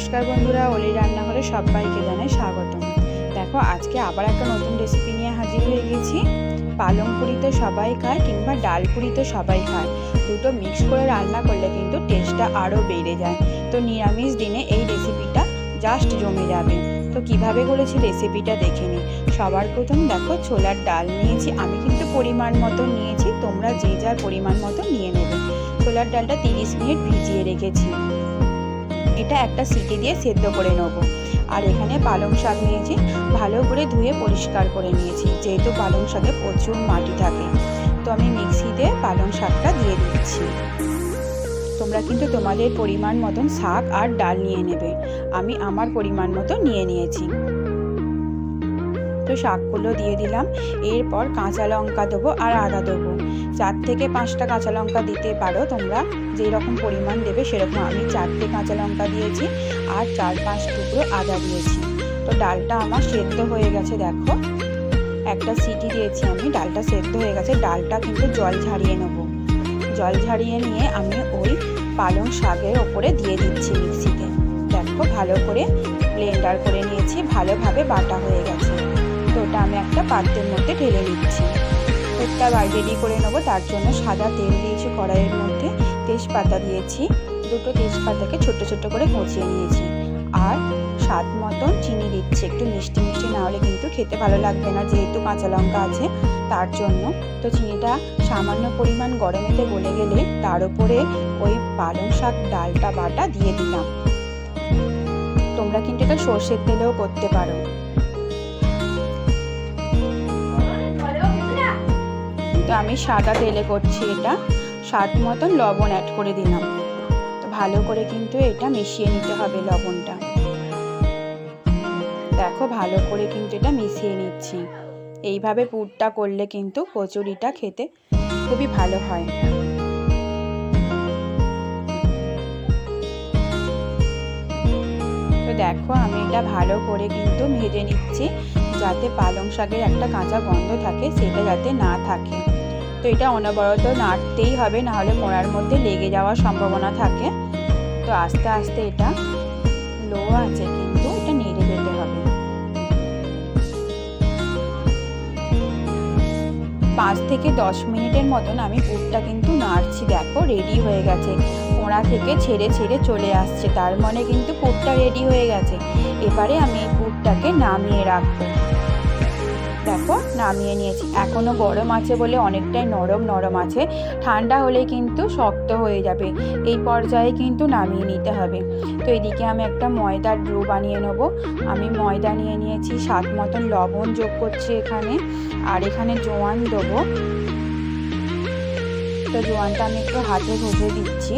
নমস্কার বন্ধুরা, অলি রান্নাঘরে সবাইকে জানাই স্বাগত। দেখো, আজকে আবার একটা নতুন রেসিপি নিয়ে হাজির হয়ে গেছি। পালং পুরি তো সবাই খায় কিংবা ডাল পুরি তো সবাই খায়। দুটো মিক্স করে রান্না করলে কিন্তু টেস্টটা আরও বেড়ে যায়। তো নিরামিষ দিনে এই রেসিপিটা জাস্ট জমে যাবে। তো কীভাবে করেছি রেসিপিটা দেখে নিই। সবার প্রথম দেখো, ছোলার ডাল নিয়েছি। আমি কিন্তু পরিমাণ মতো নিয়েছি, তোমরা যে যার পরিমাণ মতো নিয়ে নেবে। ছোলার ডালটা তিরিশ মিনিট ভিজিয়ে রেখেছি। এটা একটা সিটি দিয়ে সেদ্ধ করে নেব। আর এখানে পালং শাক নিয়েছি, ভালো করে ধুয়ে পরিষ্কার করে নিয়েছি, যেহেতু পালং শাকে প্রচুর মাটি থাকে। তো আমি মিক্সিতে পালং শাকটা দিয়ে দিচ্ছি। তোমরা কিন্তু তোমাদের পরিমাণ মতন শাক আর ডাল নিয়ে নেবে। আমি আমার পরিমাণ মতো নিয়ে নিয়েছি। তো শাকগুলো দিয়ে দিলাম। এরপর কাঁচা লঙ্কা দেবো আর আদা দেবো। চার থেকে পাঁচটা কাঁচা লঙ্কা দিতে পারো তোমরা। যেই রকম পরিমাণ দেবে সেরকম। আমি চারটে কাঁচা লঙ্কা দিয়েছি আর চার পাঁচ টুকরো আদা দিয়েছি। তো ডালটা আমার সেদ্ধ হয়ে গেছে, দেখো। একটা সিটি দিয়েছি আমি, ডালটা সেদ্ধ হয়ে গেছে। ডালটা কিন্তু জল ঝারিয়ে নেব। জল ঝারিয়ে নিয়ে আমি ওই পালং শাকের ওপরে দিয়ে দিচ্ছি মিক্সিতে। দেখো, ভালো করে ব্লেন্ডার করে নিয়েছি। ভালোভাবে বাটা হয়ে গেছে। আমি একটা পাত্রের মধ্যে ঢেলে নিচ্ছি ওটা রেডি করে নেব, তার জন্য সাদা তেল দিয়েছি, কড়াইয়ের মধ্যে তেজপাতা দিয়েছি। দুটো তেজপাতাকে ছোট ছোট করে কুচিয়ে নিয়েছি। আর স্বাদ মতন চিনি দিচ্ছি, একটু মিষ্টি মিষ্টি না হলে কিন্তু খেতে ভালো লাগবে না, যেহেতু কাঁচা লঙ্কা আছে, তার জন্য। তো চিনিটা সামান্য পরিমাণ গরমেতে গলে গেলে তার উপরে ওই পালং শাক ডালটা বাটা দিয়ে দিলাম। তোমরা কিন্তু এটা সর্ষের তেলেও করতে পারো। তো আমি সাদা তেলে করছি এটা। স্বাদ মতন লবণ অ্যাড করে দিলাম। তো ভালো করে কিন্তু এটা মিশিয়ে নিতে হবে লবণটা। দেখো ভালো করে কিন্তু এটা মিশিয়ে নিচ্ছি। এইভাবে পুরটা করলে কিন্তু কচুরিটা খেতে খুবই ভালো হয়। তো দেখো আমি এটা ভালো করে কিন্তু ভেজে নিচ্ছি, যাতে পালং শাকের একটা কাঁচা গন্ধ থাকে, সেটা যাতে না থাকে। তো এটা অনবরত নাড়তেই হবে, নাহলে কোড়ার মধ্যে লেগে যাওয়ার সম্ভাবনা থাকে। তো আস্তে আস্তে এটা লো আছে, কিন্তু এটা নেড়ে যেতে হবে। পাঁচ থেকে দশ মিনিটের মতন আমি পুরটা কিন্তু নাড়ছি, দেখো রেডি হয়ে গেছে। কোঁড়া থেকে ছেড়ে ছেড়ে চলে আসছে, তার মানে কিন্তু পুরটা রেডি হয়ে গেছে। এবারে আমি এই পুরটাকে নামিয়ে রাখব। দেখো, নামিয়ে নিয়েছি। এখনও গরম আছে বলে অনেকটাই নরম নরম আছে। ঠান্ডা হলে কিন্তু শক্ত হয়ে যাবে। এই পর্যায়ে কিন্তু নামিয়ে নিতে হবে। তো এদিকে আমি একটা ময়দার ডো বানিয়ে নেব। আমি ময়দা নিয়ে নিয়েছি, স্বাদ মতন লবণ যোগ করছি এখানে। আর এখানে জোয়ান দেবো। তো জোয়ানটা আমি একটু হাতে ঘষে দিচ্ছি।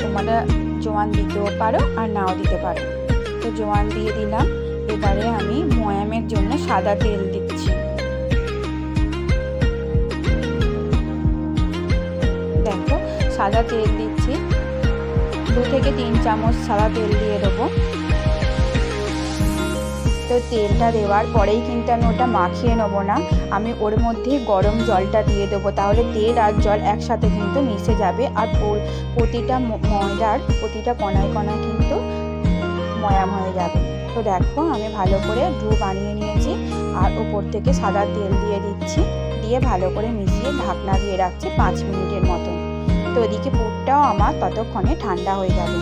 তোমরা জোয়ান দিতেও পারো আর নাও দিতে পারো। তো জোয়ান দিয়ে দিলাম। এবারে আমি ময়ামের জন্য সাদা তেল দিচ্ছি সাদা তেল দিচ্ছি। দু থেকে তিন চামচ সাদা তেল দিয়ে দেবো। তো তেলটা দেওয়ার পরেই কিন্তু আমি ওটা মাখিয়ে নেব না। আমি ওর মধ্যে গরম জলটা দিয়ে দেবো। তাহলে তেল আর জল একসাথে কিন্তু মিশে যাবে। আর প্রতিটা ময়দার, প্রতিটা কণায় কণায় কিন্তু ময়াম হয়ে যাবে। তো দেখো, আমি ভালো করে ডু বানিয়ে নিয়েছি। আর উপর থেকে সাদা তেল দিয়ে দিচ্ছি। দিয়ে ভালো করে মিশিয়ে ঢাকনা দিয়ে রাখছি পাঁচ মিনিটের মতন। তো ওদিকে পুরটাও আমার ততক্ষণে ঠান্ডা হয়ে যাবে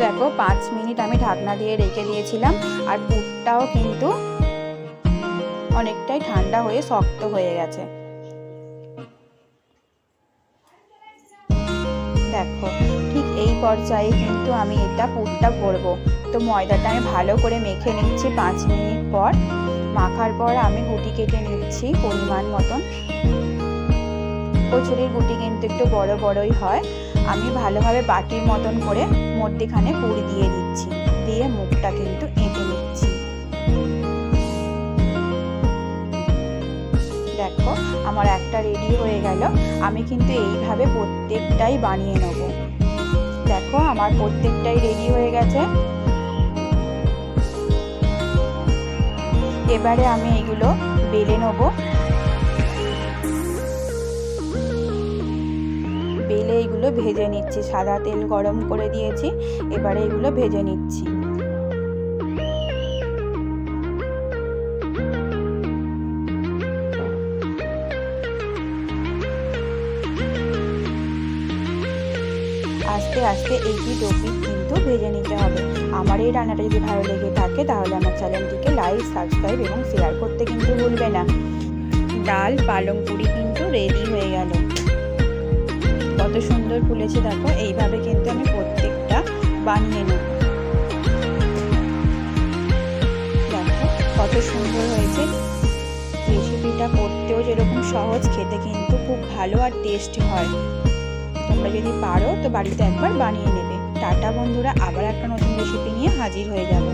দেখো, পাঁচ মিনিট আমি ঢাকনা দিয়ে রেখে দিয়েছিলাম, আর পুরটাও কিন্তু অনেকটাই ঠান্ডা হয়ে শক্ত হয়ে গেছে। দেখো, ঠিক এই পর্যায়ে কিন্তু আমি এটা পুরটা ভরবো। তো ময়দাটা আমি ভালো করে মেখে নিচ্ছি পাঁচ মিনিট পর। মাখার পর আমি গুটি কেটে নিচ্ছি পরিমাণ মতন। কচুরির গুটি কিন্তু একটু বড় বড়ই হয়। আমি ভালোভাবে বাটির মতন করে মধ্যেখানে পুর দিয়ে দিচ্ছি। দিয়ে মুখটা কিন্তু এঁটে নিচ্ছি। দেখো, আমার একটা রেডি হয়ে গেল। আমি কিন্তু এইভাবে প্রত্যেকটাই বানিয়ে নেব। দেখো, আমার প্রত্যেকটাই রেডি হয়ে গেছে। এবারে আমি এগুলো বেলে নেব। বেলে এগুলো ভেজে নিচ্ছি। সাদা তেল গরম করে দিয়েছি, এবারে এগুলো ভেজে নিচ্ছি। আস্তে আস্তে এইটি ডোপি কিন্তু ভেজে নিতে হবে। আমার এই রান্নাটা যদি ভালো লেগে থাকে, তাহলে আমার চ্যানেলটিকে লাইক সাবস্ক্রাইব এবং শেয়ার করতে কিন্তু ভুলবে না। ডাল, পালং পুরি কিন্তু রেডি হয়ে গেল। কত সুন্দর ফুলেছে দেখো, এইভাবে কিন্তু আমি প্রত্যেকটা বানিয়ে নেব। দেখো, কত সুন্দর হয়েছে। রেসিপিটা করতেও যেরকম সহজ, খেতে কিন্তু খুব ভালো আর টেস্টি হয়। তোমরা যদি পারো, তো বাড়িতে একবার বানিয়ে নেবে। টাটা বন্ধুরা আবার একটা নতুন রেসিপি নিয়ে হাজির হয়ে যাব।